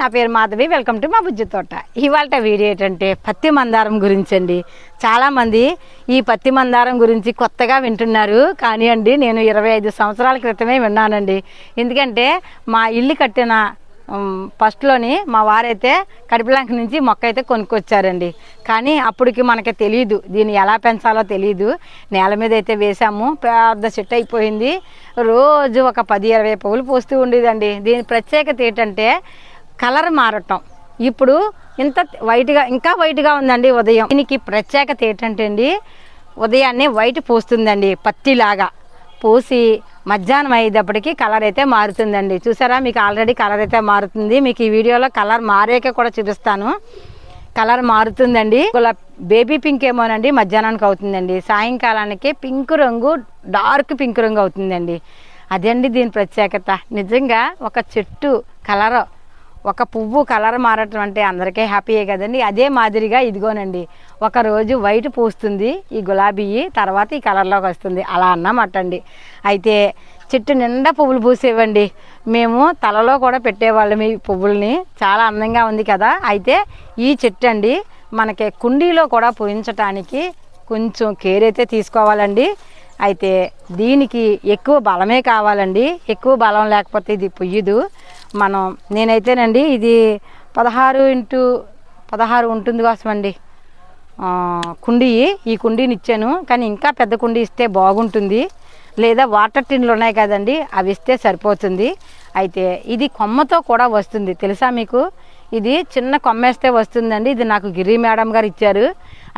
నా పేరు Madhavi welcome to మా బుజ్జి తోట. ఇవాళ వీడియో ఏంటంటే పత్తి మందారం గురించి అండి చాలామంది ఈ పత్తి మందారం గురించి కొత్తగా వింటున్నారు. కానీ అండి నేను ఇరవై ఐదు సంవత్సరాల క్రితమే విన్నానండి. ఎందుకంటే మా ఇల్లు కట్టిన ఫస్ట్లోని మా వారైతే కడిపిలాంక నుంచి మొక్క అయితే కొనుక్కొచ్చారండి. కానీ అప్పటికి మనకి తెలియదు దీన్ని ఎలా పెంచాలో తెలియదు నేల మీద అయితే వేసాము పెద్ద చెట్టు అయిపోయింది. రోజు ఒక పది ఇరవై పువ్వులు పోస్తూ ఉండేదండి. దీని ప్రత్యేకత ఏంటంటే కలర్ మారటం. ఇప్పుడు ఇంత వైట్గా ఇంకా వైట్గా ఉందండి ఉదయం. దీనికి ప్రత్యేకత ఏంటంటే అండి ఉదయాన్నే వైట్ పూస్తుందండి పత్తిలాగా. పూసి మధ్యాహ్నం అయ్యేటప్పటికి కలర్ అయితే మారుతుందండి. చూసారా మీకు ఆల్రెడీ కలర్ అయితే మారుతుంది. మీకు ఈ వీడియోలో కలర్ మారాక కూడా చూపిస్తాను. కలర్ మారుతుందండి. ఇలా బేబీ పింక్ ఏమోనండి మధ్యాహ్నానికి అవుతుందండి. సాయంకాలానికి పింక్ రంగు డార్క్ పింక్ రంగు అవుతుందండి. అదండి దీని ప్రత్యేకత. నిజంగా ఒక చెట్టు కలర్ ఒక పువ్వు కలర్ మారటం అంటే అందరికీ హ్యాపీయే కదండి. అదే మాదిరిగా ఇదిగోనండి ఒకరోజు వైట్ పూస్తుంది ఈ గులాబీ తర్వాత ఈ కలర్లోకి వస్తుంది. అలా అన్నమాట అండి అయితే చెట్టు నిండా పువ్వులు పూసేవండి. మేము తలలో కూడా పెట్టేవాళ్ళం ఈ పువ్వుల్ని. చాలా అందంగా ఉంది కదా. అయితే ఈ చెట్టు అండి మనకి కుండీలో కూడా పూయించటానికి కొంచెం కేర్ అయితే తీసుకోవాలండి. అయితే దీనికి ఎక్కువ బలమే కావాలండి. ఎక్కువ బలం లేకపోతే ఇది పొయ్యదు. మనం నేనైతేనండి ఇది పదహారు ఇంటూ పదహారు ఉంటుంది కోసమండి కుండీ. ఈ కుండీని ఇచ్చాను. కానీ ఇంకా పెద్ద కుండీ ఇస్తే బాగుంటుంది. లేదా వాటర్ టిన్లు ఉన్నాయి కదండి అవి ఇస్తే సరిపోతుంది. అయితే ఇది కొమ్మతో కూడా వస్తుంది. తెలుసా మీకు? ఇది చిన్న కొమ్మేస్తే వస్తుందండి. ఇది నాకు గిరి మేడం గారు ఇచ్చారు.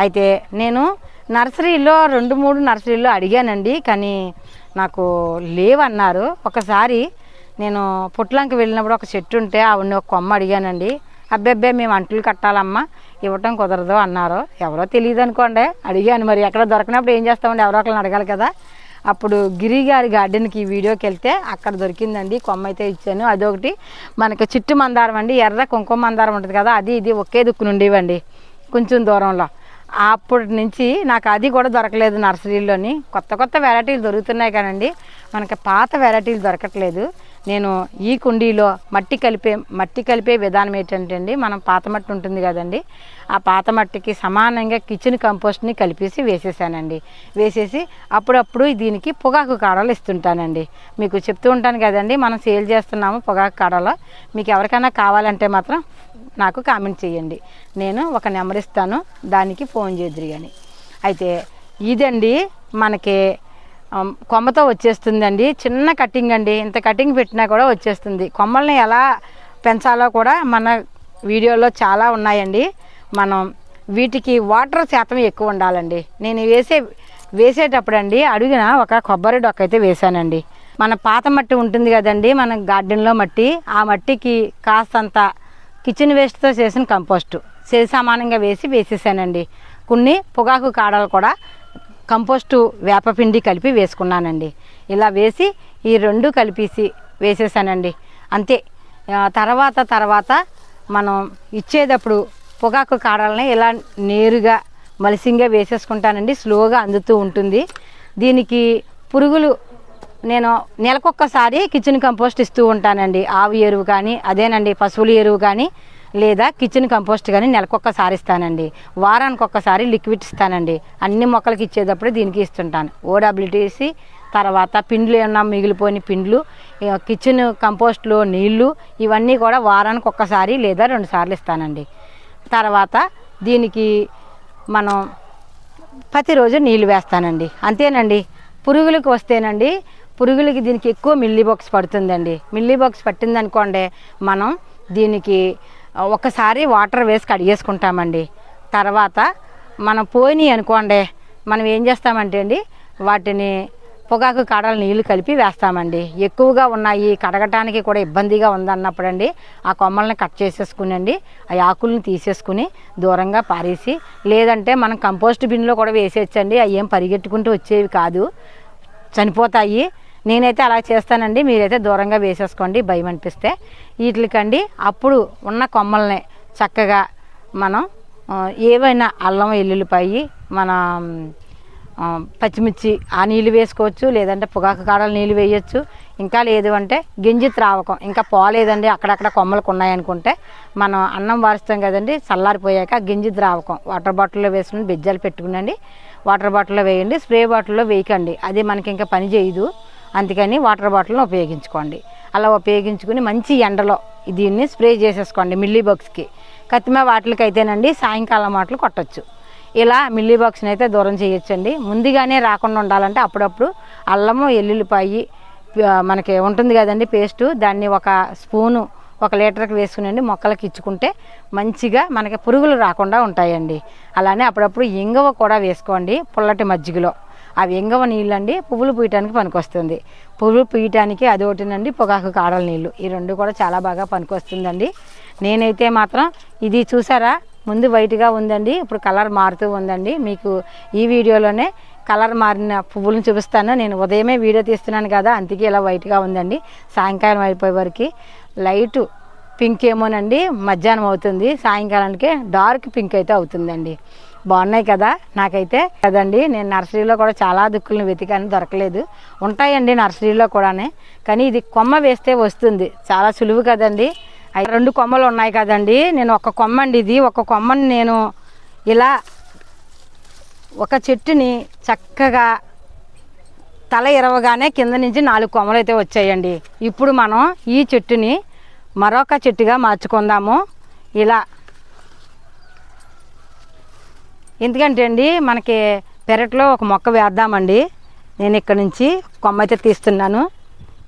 అయితే నేను నర్సరీలో రెండు మూడు నర్సరీలో అడిగానండి కానీ నాకు లేవన్నారు. ఒకసారి నేను పుట్లంకి వెళ్ళినప్పుడు ఒక చెట్టు ఉంటే ఆవిడని ఒక కొమ్మ అడిగానండి. అబ్బాబ్బే మేము అంటులు కట్టాలమ్మా ఇవ్వటం కుదరదు అన్నారు. ఎవరో తెలియదు అనుకోండి అడిగాను. మరి ఎక్కడ దొరకనప్పుడు ఏం చేస్తామండి? ఎవరో ఒకరిని అడగాలి కదా. అప్పుడు గిరి గారి గార్డెన్కి ఈ వీడియోకి వెళ్తే అక్కడ దొరికిందండి. కొమ్మ అయితే ఇచ్చాను. అదొకటి మనకి చిట్టు మందారం అండి. ఎర్ర కుంకుమ మందారం ఉంటుంది కదా అది ఇది ఒకే దిక్కు ఉండేవండి కొంచెం దూరంలో. అప్పటి నుంచి నాకు అది కూడా దొరకలేదు నర్సరీలోని. కొత్త కొత్త వెరైటీలు దొరుకుతున్నాయి కానండి. మనకి పాత వెరైటీలు దొరకట్లేదు. నేను ఈ కుండీలో మట్టి కలిపే మట్టి కలిపే విధానం ఏంటంటే అండి మనం పాత మట్టి ఉంటుంది కదండి. ఆ పాత మట్టికి సమానంగా కిచెన్ కంపోస్ట్ని కలిపేసి వేసేసానండి. వేసేసి అప్పుడప్పుడు దీనికి పొగాకు కాడలు ఇస్తుంటానండి. మీకు చెప్తూ ఉంటాను కదండి మనం సేల్ చేస్తున్నాము పొగాకు కాడలో. మీకు ఎవరికైనా కావాలంటే మాత్రం నాకు కామెంట్ చేయండి. నేను ఒక నెంబర్ ఇస్తాను. దానికి ఫోన్ చేద్దరు కానీ అయితే ఇదండి మనకి కొమ్మతో వచ్చేస్తుందండి. చిన్న కటింగ్ అండి. ఇంత కటింగ్ పెట్టినా కూడా వచ్చేస్తుంది. కొమ్మల్ని ఎలా పెంచాలో కూడా మన వీడియోలో చాలా ఉన్నాయండి. మనం వీటికి వాటర్ శాతం ఎక్కువ ఉండాలండి. నేను వేసే వేసేటప్పుడు అండి అడుగున ఒక కొబ్బరి డొక్క అయితే వేసానండి మన పాత మట్టి ఉంటుంది కదండి మన గార్డెన్లో మట్టి. ఆ మట్టికి కాస్తంత కిచెన్ వేస్ట్తో చేసిన కంపోస్ట్. చేసి సమానంగా వేసి వేసేసానండి. కొన్ని పొగాకు కాడలు కూడా కంపోస్టు వేపపిండి కలిపి వేసుకున్నానండి. ఇలా వేసి ఈ రెండు కలిపేసి వేసేసానండి. అంతే. తర్వాత తర్వాత మనం ఇచ్చేటప్పుడు పొగాకు కాడల్ని ఇలా నేరుగా మలిసింగా వేసేసుకుంటానండి. స్లోగా అందుతూ ఉంటుంది. దీనికి పురుగులు నేను నెలకొక్కసారి కిచెన్ కంపోస్ట్ ఇస్తూ ఉంటానండి. ఆవు ఎరువు కానీ అదేనండి పశువుల ఎరువు కానీ లేదా కిచెన్ కంపోస్ట్ కానీ నెలకొక్కసారి ఇస్తానండి. వారానికి ఒక్కసారి లిక్విడ్ ఇస్తానండి. అన్ని మొక్కలకి ఇచ్చేటప్పుడు దీనికి ఇస్తుంటాను. ఓడబ్ల్యూటీసీ తర్వాత పిండ్లు ఏమన్నా మిగిలిపోయిన పిండ్లు కిచెన్ కంపోస్ట్లో నీళ్ళు ఇవన్నీ కూడా వారానికి ఒక్కసారి లేదా రెండు సార్లు ఇస్తానండి. తర్వాత దీనికి మనం ప్రతిరోజు నీళ్ళు వేస్తానండి. అంతేనండి. పురుగులకు వస్తేనండి పురుగులకి దీనికి ఎక్కువ మిల్లీ బాక్స్ పడుతుందండి. మిల్లీ బాక్స్ పట్టిందనుకోండి మనం దీనికి ఒకసారి వాటర్ వేసి కడిగేసుకుంటామండి తర్వాత మనం పోయినాయి అనుకోండి మనం ఏం చేస్తామంటే అండి వాటిని పొగాకు కాడలు నీళ్ళు కలిపి వేస్తామండి. ఎక్కువగా ఉన్నాయి కడగటానికి కూడా ఇబ్బందిగా ఉందన్నప్పుడు అండి ఆ కొమ్మల్ని కట్ చేసేసుకునండి ఆ ఆకుల్ని తీసేసుకుని దూరంగా పారేసి లేదంటే మనం కంపోస్ట్ బిన్లో కూడా వేసేయచ్చండి అవి ఏం పరిగెట్టుకుంటూ వచ్చేవి కాదు. చనిపోతాయి నేనైతే అలా చేస్తానండి. మీరైతే దూరంగా వేసేసుకోండి. భయం అనిపిస్తే. వీటికండి అప్పుడు ఉన్న కొమ్మల్ని చక్కగా మనం ఏవైనా అల్లం ఎల్లుల్లిపాయి మన పచ్చిమిర్చి ఆ నీళ్ళు వేసుకోవచ్చు. లేదంటే పొగాకు కాడలు నీళ్ళు వేయచ్చు. ఇంకా లేదు అంటే గింజి త్రావకం. ఇంకా పోలేదండి అక్కడక్కడ కొమ్మలకు ఉన్నాయనుకుంటే మనం అన్నం వారుస్తాం కదండి. చల్లారిపోయాక గింజి ద్రావకం వాటర్ బాటిల్లో వేసుకుని బెజ్జాలు పెట్టుకునండి. వాటర్ బాటిల్లో వేయండి. స్ప్రే బాటిల్లో వేయకండి. అది మనకి ఇంకా పని చేయదు. అందుకని వాటర్ బాటిల్ని ఉపయోగించుకోండి. అలా ఉపయోగించుకుని మంచి ఎండలో దీన్ని స్ప్రే చేసేసుకోండి మిల్లీ బాక్స్కి. కత్తిమ వాటికి అయితేనండి సాయంకాలం మాటలు కొట్టచ్చు. ఇలా మిల్లీ బాక్స్ని అయితే దూరం చేయొచ్చండి. ముందుగానే రాకుండా ఉండాలంటే అప్పుడప్పుడు అల్లము ఎల్లుల్లిపాయి మనకి ఉంటుంది కదండి పేస్టు దాన్ని ఒక స్పూను ఒక లీటర్కి వేసుకునండి మొక్కలకి ఇచ్చుకుంటే మంచిగా మనకి పురుగులు రాకుండా ఉంటాయండి. అలానే అప్పుడప్పుడు ఇంగవ కూడా వేసుకోండి పుల్లటి మజ్జిగలో. ఆ ఇంగవ నీళ్ళండి పువ్వులు పూయటానికి పనికొస్తుంది. పువ్వులు పూయటానికి అది ఒకటినండి పొగాకు కాడల నీళ్ళు. ఈ రెండు కూడా చాలా బాగా పనికొస్తుందండి. నేనైతే మాత్రం ఇది చూసారా? ముందు వైట్గా ఉందండి. ఇప్పుడు కలర్ మారుతూ ఉందండి. మీకు ఈ వీడియోలోనే కలర్ మారిన పువ్వులను చూపిస్తాను. నేను ఉదయమే వీడియో తీస్తున్నాను కదా అందుకే ఇలా వైట్గా ఉందండి. సాయంకాలం అయిపోయే వరకు లైటు పింక్ ఏమోనండి మధ్యాహ్నం అవుతుంది. సాయంకాలానికి డార్క్ పింక్ అయితే అవుతుందండి. బాగున్నాయి కదా? నాకైతే కదండి నేను నర్సరీలో కూడా చాలా దుక్కులను వెతికాను దొరకలేదు. ఉంటాయండి నర్సరీలో కూడానే కానీ ఇది కొమ్మ వేస్తే వస్తుంది. చాలా సులువు కదండి. రెండు కొమ్మలు ఉన్నాయి కదండి. నేను ఒక కొమ్మ అండి ఇది. ఒక కొమ్మని నేను ఇలా ఒక చెట్టుని చక్కగా తల ఇరవగానే కింద నుంచి నాలుగు కొమ్మలు అయితే వచ్చాయండి. ఇప్పుడు మనం ఈ చెట్టుని మరొక చెట్టుగా మార్చుకుందాము. ఇలా. ఎందుకంటే అండి మనకి పెరట్లో ఒక మొక్క వేద్దామండి. నేను ఇక్కడ నుంచి కొమ్మ అయితే తీస్తున్నాను.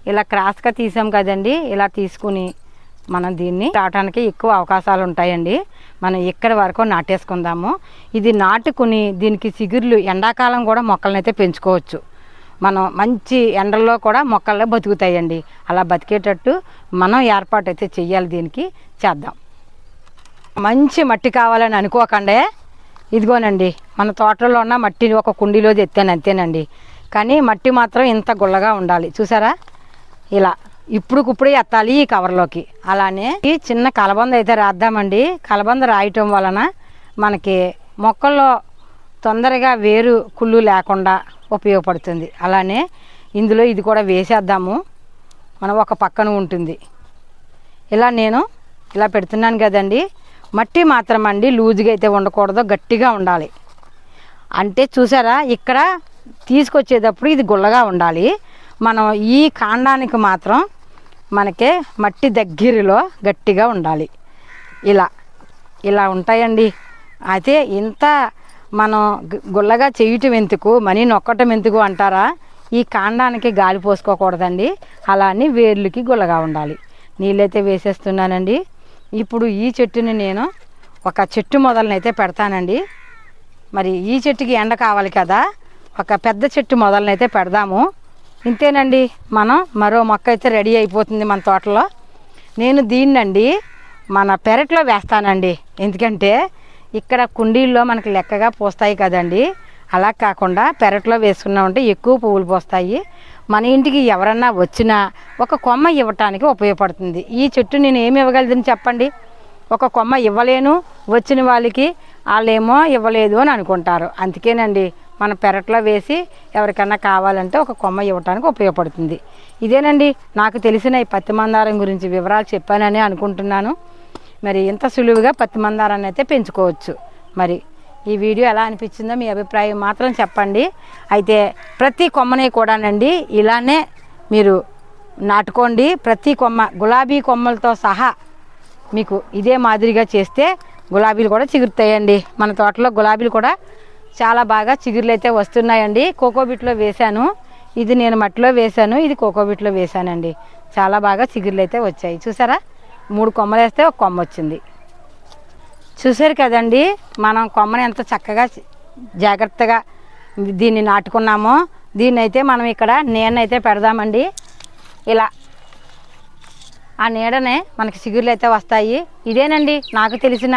ఇలా క్రాస్గా తీసాం కదండి ఇలా తీసుకుని మనం దీన్ని రావడానికి ఎక్కువ అవకాశాలు ఉంటాయండి. మనం ఇక్కడ వరకు నాటేసుకుందాము. ఇది నాటుకుని దీనికి చిగుర్లు ఎండాకాలం కూడా మొక్కలనైతే పెంచుకోవచ్చు. మనం మంచి ఎండల్లో కూడా మొక్కల్లో బతుకుతాయండి. అలా బతికేటట్టు మనం ఏర్పాటు అయితే చెయ్యాలి దీనికి. చేద్దాం. మంచి మట్టి కావాలని అనుకోకండే. ఇదిగోనండి మన తోటలో ఉన్న మట్టిని ఒక కుండీలో తెత్తాను అంతేనండి. కానీ మట్టి మాత్రం ఇంత గుల్లగా ఉండాలి. చూసారా? ఇలా ఇప్పుడుకిప్పుడే ఎత్తాలి ఈ కవర్లోకి. అలానే ఈ చిన్న కలబంద అయితే రాద్దామండి. కలబంద రాయటం వలన మనకి మొక్కల్లో తొందరగా వేరు కుళ్ళు లేకుండా ఉపయోగపడుతుంది. అలానే ఇందులో ఇది కూడా వేసేద్దాము. మనం ఒక పక్కన ఉంటుంది. ఇలా నేను ఇలా పెడుతున్నాను కదండి. మట్టి మాత్రం అండి లూజుగా అయితే ఉండకూడదు గట్టిగా ఉండాలి. అంటే చూసారా ఇక్కడ తీసుకొచ్చేటప్పుడు ఇది గుల్లగా ఉండాలి. మనం ఈ కాండానికి మాత్రం మనకి మట్టి దగ్గరలో గట్టిగా ఉండాలి. ఇలా ఇలా ఉంటాయండి. అయితే ఇంత మనం గు- గుల్లగా చేయటం ఎందుకు మనీ నొక్కటం ఎందుకు అంటారా? ఈ కాండానికి గాలి పోసుకోకూడదండి. అలా అని వేర్లకి గుల్లగా ఉండాలి. నీళ్ళైతే వేసేస్తున్నానండి. ఇప్పుడు ఈ చెట్టుని నేను ఒక చెట్టు మొదలనైతే పెడతానండి. మరి ఈ చెట్టుకి ఎండ కావాలి కదా ఒక పెద్ద చెట్టు మొదలనైతే పెడదాము. ఇంతేనండి మనం మరో మొక్క అయితే రెడీ అయిపోతుంది మన తోటలో. నేను దీన్నండి మన పెరట్లో వేస్తానండి. ఎందుకంటే ఇక్కడ కుండీల్లో మనకి లెక్కగా పోస్తాయి కదండి. అలా కాకుండా పెరట్లో వేసుకున్నామంటే ఎక్కువ పువ్వులు పోస్తాయి. మన ఇంటికి ఎవరన్నా వచ్చినా ఒక కొమ్మ ఇవ్వటానికి ఉపయోగపడుతుంది. ఈ చెట్టు నేను ఏమి ఇవ్వగలదని చెప్పండి? ఒక కొమ్మ ఇవ్వలేను. వచ్చిన వాళ్ళకి వాళ్ళేమో ఇవ్వలేదు అని అనుకుంటారు. అందుకేనండి మన పెరట్లో వేసి ఎవరికన్నా కావాలంటే ఒక కొమ్మ ఇవ్వటానికి ఉపయోగపడుతుంది. ఇదేనండి. నాకు తెలిసిన ఈ పత్తి మందారం గురించి వివరాలు చెప్పానని అనుకుంటున్నాను. మరి ఇంత సులువుగా పత్తి మందారాన్ని అయితే పెంచుకోవచ్చు. మరి ఈ వీడియో ఎలా అనిపించిందో మీ అభిప్రాయం మాత్రం చెప్పండి. అయితే ప్రతి కొమ్మని కూడానండి ఇలానే మీరు నాటుకోండి. ప్రతి కొమ్మ గులాబీ కొమ్మలతో సహా మీకు ఇదే మాదిరిగా చేస్తే గులాబీలు కూడా చిగురుతాయండి. మన తోటలో గులాబీలు కూడా చాలా బాగా చిగురులు అయితే వస్తున్నాయండి. కోకోబిట్లో వేశాను. ఇది నేను మట్టిలో వేశాను. ఇది కోకోబిట్లో వేశానండి. చాలా బాగా చిగురులు అయితే వచ్చాయి. చూసారా? మూడు కొమ్మలు వేస్తే ఒక కొమ్మ వచ్చింది. చూసారు కదండి మనం కొమ్మని ఎంత చక్కగా జాగ్రత్తగా దీన్ని నాటుకున్నామో దీన్ని అయితే మనం ఇక్కడ నేనైతే పెడదామండి. ఇలా ఆ నీడనే మనకి చిగుర్లు అయితే వస్తాయి. ఇదేనండి నాకు తెలిసిన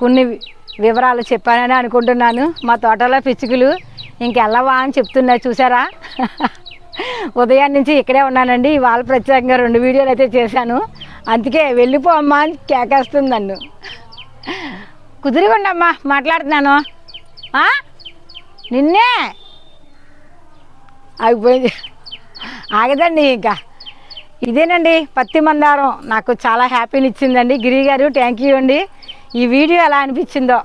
కొన్ని వివరాలు చెప్పానని అనుకుంటున్నాను. మా తోటలో పిచ్చుకలు ఇంకెళ్ళవా అని చెప్తున్నా చూసారా ఉదయం నుంచి ఇక్కడే ఉన్నానండి. ఇవాళ ప్రత్యేకంగా రెండు వీడియోలు అయితే చేశాను. అందుకే వెళ్ళిపో అమ్మా అని కేకేస్తుంది నన్ను. కుదిరిగొండమ్మా మాట్లాడుతున్నాను. నిన్నే? ఆగిపోయింది. ఆగదండి ఇంకా. ఇదేనండి పత్తి మందారం. నాకు చాలా హ్యాపీని ఇచ్చిందండి. గిరి గారు థ్యాంక్ యూ అండి. ఈ వీడియో ఎలా అనిపించిందో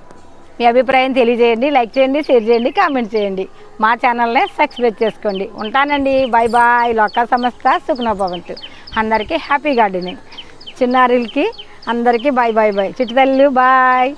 మీ అభిప్రాయం తెలియజేయండి లైక్ చేయండి షేర్ చేయండి కామెంట్ చేయండి. మా ఛానల్నే సబ్స్క్రైబ్ చేసుకోండి. ఉంటానండి. Bye bye. లోక సంస్థ సుఖనోభవంతు. అందరికీ హ్యాపీ గార్డెనింగ్. చిన్నారులకి అందరికీ బాయ్ బాయ్ బాయ్ చిట్టి తల్లి బాయ్.